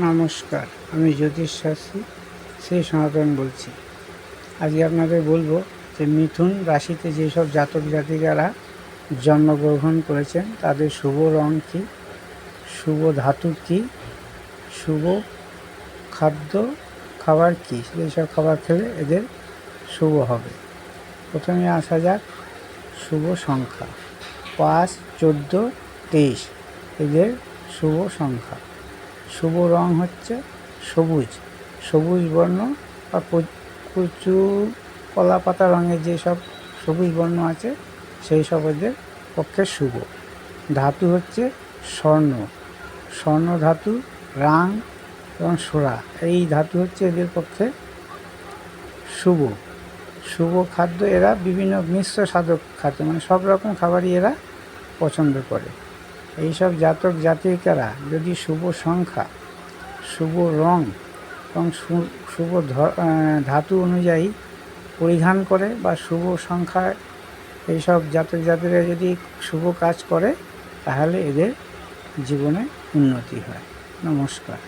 নমস্কার, আমি জ্যোতিষ শাস্ত্রী, সেই সনাতন বলছি। আজকে আপনাদের বলব যে মিথুন রাশিতে যেসব জাতক জাতিকারা জন্মগ্রহণ করেছেন, তাদের শুভ রং কী? শুভ ধাতু কী? শুভ খাদ্য খাবার কী? যেসব খাবার খেলে এদের শুভ হবে। প্রথমে আসা যাক, শুভ সংখ্যা। পাঁচ, চোদ্দ, তেইশ, এদের শুভ সংখ্যা। শুভ রং হচ্ছে সবুজ। সবুজ বর্ণ বা প্রচুর কলা পাতা রঙের যেসব সবুজ বর্ণ আছে, সেই সব এদের পক্ষে শুভ। ধাতু হচ্ছে স্বর্ণ। স্বর্ণ ধাতু রাং এবং সোরা এই ধাতু হচ্ছে এদের পক্ষে শুভ। শুভ খাদ্য এরা বিভিন্ন মিশ্র সাধক খাদ্য মানে সব রকম খাবারই এরা পছন্দ করে। এইসব জাতক জাতিকারা যদি শুভ সংখ্যা, শুভ রং এবং শুভ ধাতু অনুযায়ী পরিধান করে বা শুভ সংখ্যায় এইসব জাতক জাতিরা যদি শুভ কাজ করে, তাহলে এদের জীবনে উন্নতি হয়। নমস্কার।